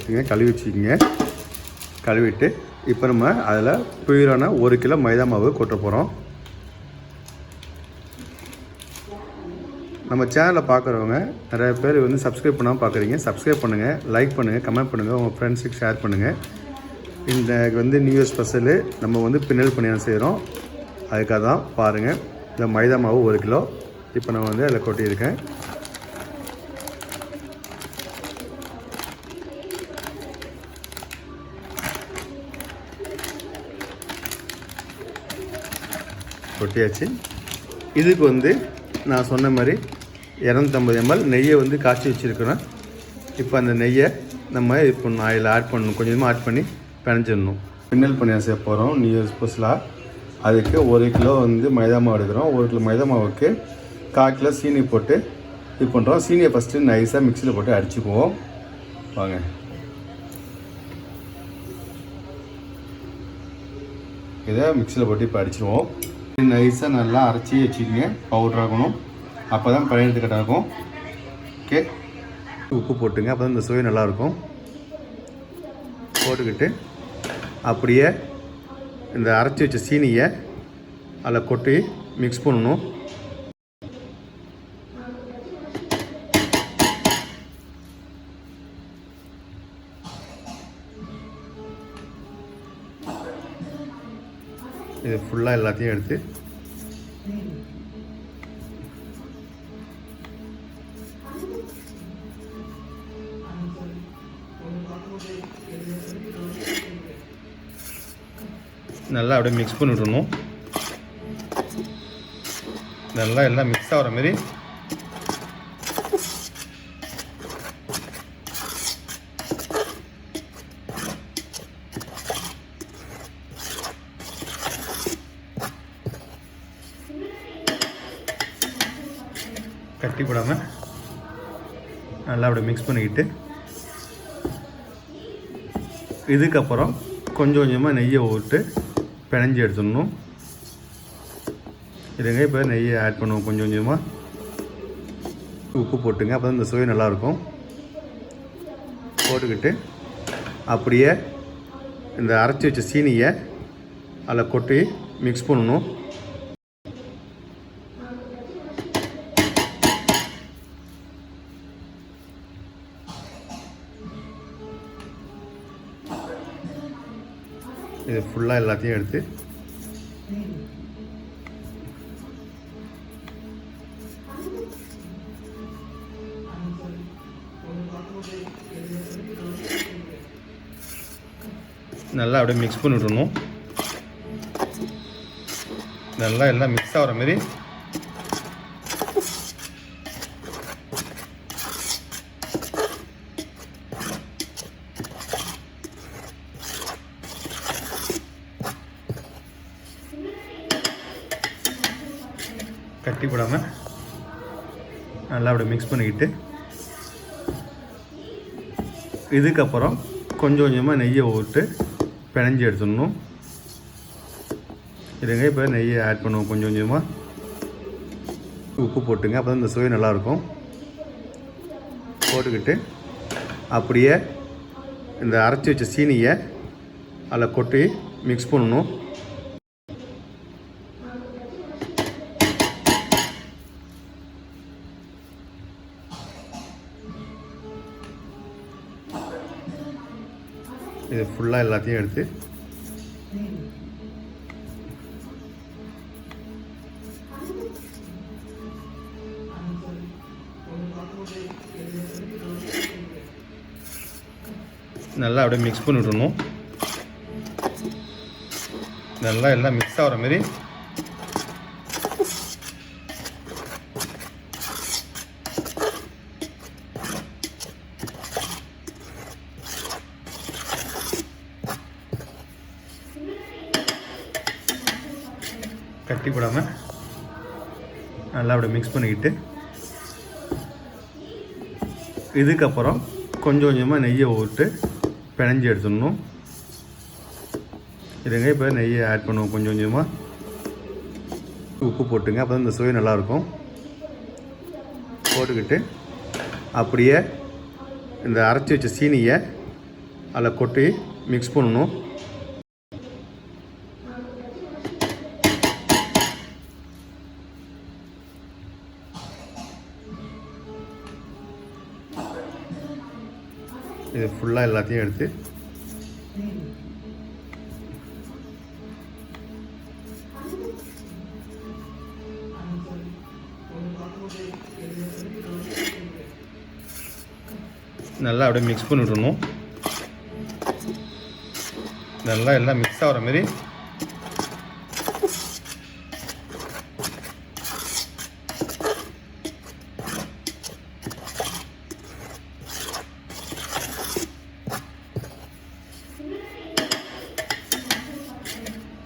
வச்சுங்க கழுவி வச்சுக்கோங்க. கழுவிட்டு இப்போ நம்ம அதில் புயிரான ஒரு கிலோ மைதா மாவு கொட்ட போகிறோம் நம்ம சேனலை பார்க்குறவங்க நிறைய பேர் வந்து சப்ஸ்கிரைப் பண்ணாமல் பார்க்குறீங்க சப்ஸ்கிரைப் பண்ணுங்கள் லைக் பண்ணுங்கள் கமெண்ட் பண்ணுங்கள் உங்கள் ஃப்ரெண்ட்ஸுக்கு ஷேர் பண்ணுங்கள் இந்த வந்து நியூ இயர் ஸ்பெஷலு நம்ம வந்து பின்னல் பணியாரம் செய்கிறோம் அதுக்காக தான் பாருங்கள் இந்த மைதா மாவு ஒரு கிலோ. இப்போ நான் வந்து அதில் கொட்டியிருக்கேன். கொட்டியாச்சு. இதுக்கு வந்து நான் சொன்ன மாதிரி இரநூத்தம்பது எம்எல் நெய்யை வந்து காய்ச்சி வச்சுருக்கிறோம் இப்போ அந்த நெய்யை நம்ம இப்போ ஆயில் ஆட் பண்ணணும். கொஞ்சமாக ஆட் பண்ணி பிணைஞ்சிடணும் பின்னல் பண்ணி செய்ய போகிறோம் நியூ இயர் ஸ்பெஷலாக அதுக்கு ஒரு கிலோ வந்து மைதா மாவு எடுக்கிறோம். ஒரு கிலோ மைதா மாவுக்கு கால் கிலோ சீனி போட்டு இது பண்ணுறோம் சீனியை ஃபஸ்ட்டு நைஸாக மிக்சியில் போட்டு அடிச்சுக்குவோம். வாங்க. இதை மிக்சியில் போட்டு இப்போ அடிச்சிடுவோம் நைஸாக நல்லா அரைச்சி வச்சுக்கோங்க. பவுடர் ஆகணும். அப்போ தான் பழையது இருக்கும். ஓகே உப்பு போட்டுங்க. அப்போ தான் இந்த சுவை நல்லாயிருக்கும் போட்டுக்கிட்டு அப்படியே இந்த அரைச்சி வச்ச சீனியை அதில் கொட்டி மிக்ஸ் பண்ணணும். ஃபுல்லாக எல்லாத்தையும் எடுத்து நல்லா அப்படியே மிக்ஸ் பண்ணி நல்லா எல்லாம் மிக்ஸ் ஆகிற மாதிரி கட்டி போடாமல் நல்லா அப்படியே மிக்ஸ் பண்ணிக்கிட்டு இதுக்கப்புறம் கொஞ்சம் கொஞ்சமாக நெய்யை விட்டு பிணைஞ்சி எடுத்துடணும். இதுங்க இப்போ நெய்யை ஆட் பண்ணுவோம் கொஞ்சம் கொஞ்சமாக உப்பு போட்டுங்க அப்போ தான் இந்த சுவை நல்லாயிருக்கும். போட்டுக்கிட்டு அப்படியே இந்த அரைச்சி வச்ச சீனியை அதில் கொட்டி மிக்ஸ் பண்ணணும். இது ஃபுல்லாக எல்லாத்தையும் எடுத்து நல்லா அப்படியே மிக்ஸ் பண்ணி விடணும் நல்லா எல்லாம் மிக்ஸ் ஆகிற மாதிரி கட்டி போடாமல் நல்லா அப்படியே மிக்ஸ் பண்ணிக்கிட்டு இதுக்கப்புறம் கொஞ்சம் கொஞ்சமாக நெய்யை ஊட்டு பிணைஞ்சி எடுத்துடணும். இதுங்க இப்போ நெய்யை ஆட் பண்ணுவோம் கொஞ்சம் கொஞ்சமாக உப்பு போட்டுங்க அப்போ தான் இந்த சுவை நல்லாயிருக்கும் போட்டுக்கிட்டு அப்படியே இந்த அரைச்சி வச்ச சீனியை அதில் கொட்டி மிக்ஸ் பண்ணணும். இது ஃபுல்லாக எல்லாத்தையும் எடுத்து. நல்லா அப்படியே மிக்ஸ் பண்ணி விடணும் நல்லா எல்லாம் மிக்ஸ் ஆகிற மாதிரி கட்டி போடாமல் நல்லா அப்படியே மிக்ஸ் பண்ணிக்கிட்டு இதுக்கப்புறம் கொஞ்சம் கொஞ்சமாக நெய்யை விட்டு பிணைஞ்சி எடுத்துடணும். இதுங்க இப்போ நெய்யை ஆட் பண்ணுவோம் கொஞ்சம் கொஞ்சமாக உப்பு போட்டுங்க அப்போ தான் இந்த சுவை நல்லாயிருக்கும் போட்டுக்கிட்டு அப்படியே இந்த அரைச்சி வச்ச சீனியை அதில் கொட்டி மிக்ஸ் பண்ணணும். இது ஃபுல்லாக எல்லாத்தையும் எடுத்து. நல்லா அப்படியே மிக்ஸ் பண்ணி விடணும் நல்லா எல்லாம் மிக்ஸ் ஆகிற மாதிரி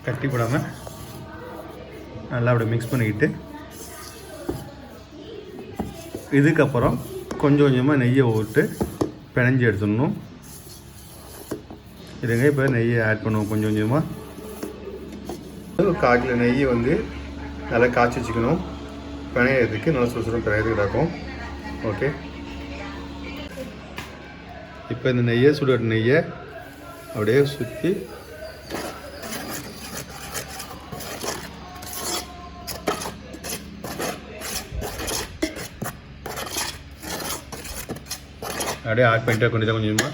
கட்டி போடாமல் நல்லா அப்படியே மிக்ஸ் பண்ணிக்கிட்டு இதுக்கப்புறம் கொஞ்சம் கொஞ்சமாக நெய்யை விட்டு பிணைஞ்சி எடுத்துடணும். இதுங்க இப்போ நெய்யை ஆட் பண்ணுவோம் கொஞ்சம் கொஞ்சமாக காக்கில் நெய்யை வந்து நல்லா காய்ச்சி வச்சுக்கணும். பிணையறதுக்கு நல்லா சுறுசுறும் பிணையறதுக்கு கிடக்கும். ஓகே இப்போ இந்த நெய்யை சுடுற நெய்யை அப்படியே சுற்றி அப்படியே ஆட் பண்ணிட்டே கொண்டு தான் கொஞ்சமாக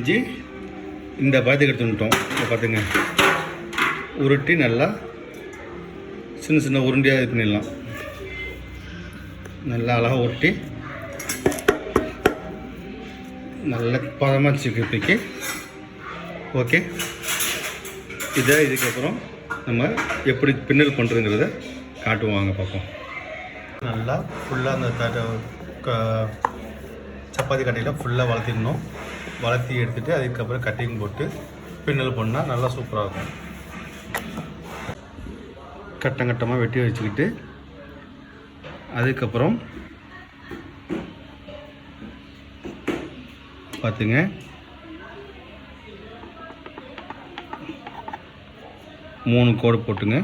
பிணைஞ்சு இந்த பாயத்துக்கு எடுத்து வந்துட்டோம். இதை பார்த்துங்க உருட்டி நல்லா சின்ன சின்ன உருண்டியாக இது பண்ணிடலாம். நல்லா அழகாக உருட்டி நல்ல பதமாக வச்சுக்கிறதுக்கு ஓகே. இதை இதுக்கப்புறம் நம்ம எப்படி பின்னல் பண்ணுறதுங்கிறத காட்டுவாங்க பார்ப்போம். நல்லா ஃபுல்லாக அந்த தட்டை சப்பாத்தி கட்டையில் ஃபுல்லாக வளர்த்திடணும். வளர்த்தி எடுத்துட்டு அதுக்கப்புறம் கட்டிங் போட்டு பின்னல் பண்ணால் நல்லா சூப்பராக இருக்கும். கட்டம் கட்டமாக வெட்டி வச்சுக்கிட்டு அதுக்கப்புறம் பார்த்துங்க மூணு கோடு போட்டுங்க.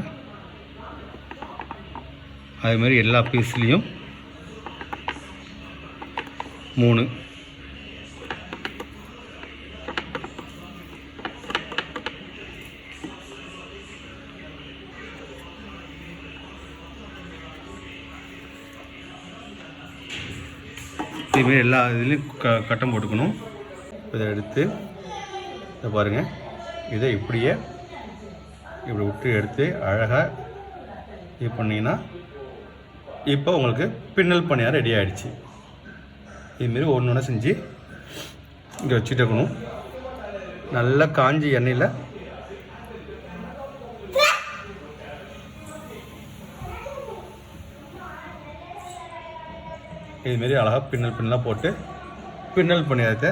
அதே மாதிரி எல்லா பீஸ்லேயும் மூணு இதுமாரி எல்லா இதுலேயும் க கட்டம் போட்டுக்கணும். இதை எடுத்து இதை பாருங்கள் இதை இப்படியே இப்படி விட்டு எடுத்து அழகாக இது பண்ணிங்கன்னா இப்போ உங்களுக்கு பின்னல் பணியாக ரெடி ஆகிடுச்சு இதுமாரி ஒன்று ஒன்று செஞ்சு இங்கே வச்சுட்டு இருக்கணும். நல்லா காஞ்சி எண்ணெயில் இதுமாரி அழகாக பின்னல் பின்னலாக போட்டு பின்னல் பணியாரத்தை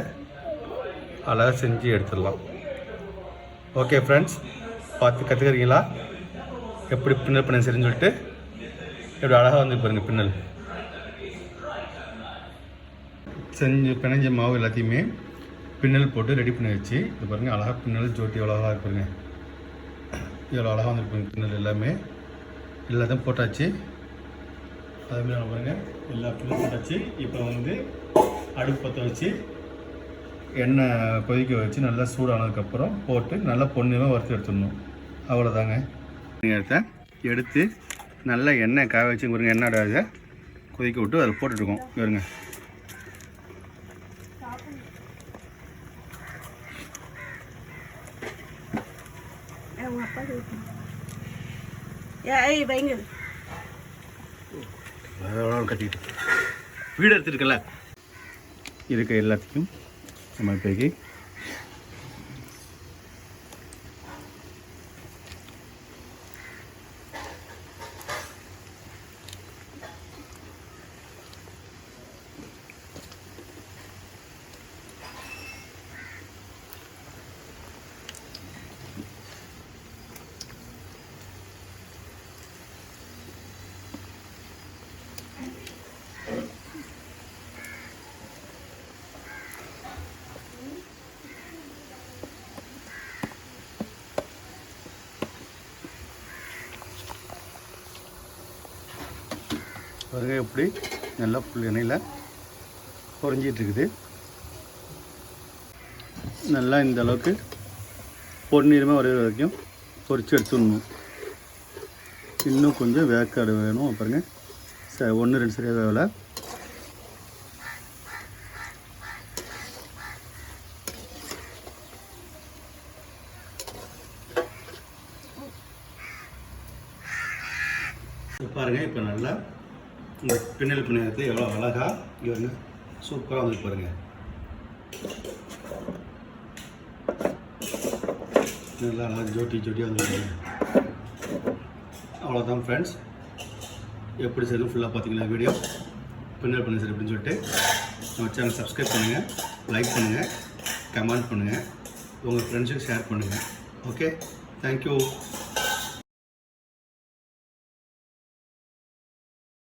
அழகாக செஞ்சு எடுத்துடலாம். ஓகே ஃப்ரெண்ட்ஸ் பார்த்து கற்றுக்கிறீங்களா எப்படி பின்னல் பண்ணி சரின்னு சொல்லிட்டு எப்படி அழகாக வந்து பாருங்க பின்னல். செஞ்சு பிணைஞ்ச மாவு எல்லாத்தையுமே பின்னல் போட்டு ரெடி பண்ணி வச்சு இது பாருங்கள் அழகாக பின்னல் ஜோட்டி எவ்வளோ அழகாக இருப்பாருங்க இவ்வளோ அழகாக வந்துருப்பாங்க பின்னல் எல்லாமே. எல்லாத்தையும் போட்டாச்சு. அதுமாதிரி நம்ம பாருங்கள் எல்லா பின்னல் போட்டாச்சு இப்போ வந்து அடுப்பு பற்ற வச்சு எண்ணெய் கொதிக்க வச்சு நல்லா சூடானதுக்கப்புறம் போட்டு நல்லா பொண்ணுமே வறுத்து எடுத்துடணும். அவ்வளோதாங்க எடுத்த எடுத்து நல்லா எண்ணெய் காய வச்சு பாருங்க எண்ணெய் அடாத கொதிக்க விட்டு அதில் போட்டுட்ருக்கோம் பாருங்க ஏய் வைங்க. எவ்வளோ கட்டிட்டு. வீடு எடுத்துருக்கல இருக்க எல்லாத்தையும் நம்ம இப்போக்கி பாருங்க எப்படி நல்லா புல் எண்ணெயில் பொறிஞ்சிட்டு நல்லா இந்த அளவுக்கு பொன்னிறமாக வரைகிற வரைக்கும் பொறிச்சு எடுத்துடணும். இன்னும் கொஞ்சம் வேக்காடு வேணும். பாருங்க ச ஒன்று ரெண்டு சரியாக வேலை பாருங்க பாருங்கள் இப்போ நல்லா இந்த பின்னல் பின்னத்தை எவ்வளோ அழகா வந்து சூப்பராக வந்து பாருங்கள் நல்லா அழகாக ஜோட்டி ஜோட்டியாக வந்து அவ்வளோதான் ஃப்ரெண்ட்ஸ் எப்படி செய்யணும் ஃபுல்லாக பார்த்தீங்களா வீடியோ பின்னல் பண்ணி சரி அப்படின்னு சொல்லிட்டு நம்ம சேனல் சப்ஸ்கிரைப் பண்ணுங்கள் லைக் பண்ணுங்கள் கமெண்ட் பண்ணுங்கள் உங்கள் ஃப்ரெண்ட்ஸுக்கு ஷேர் பண்ணுங்கள் ஓகே தேங்க்யூ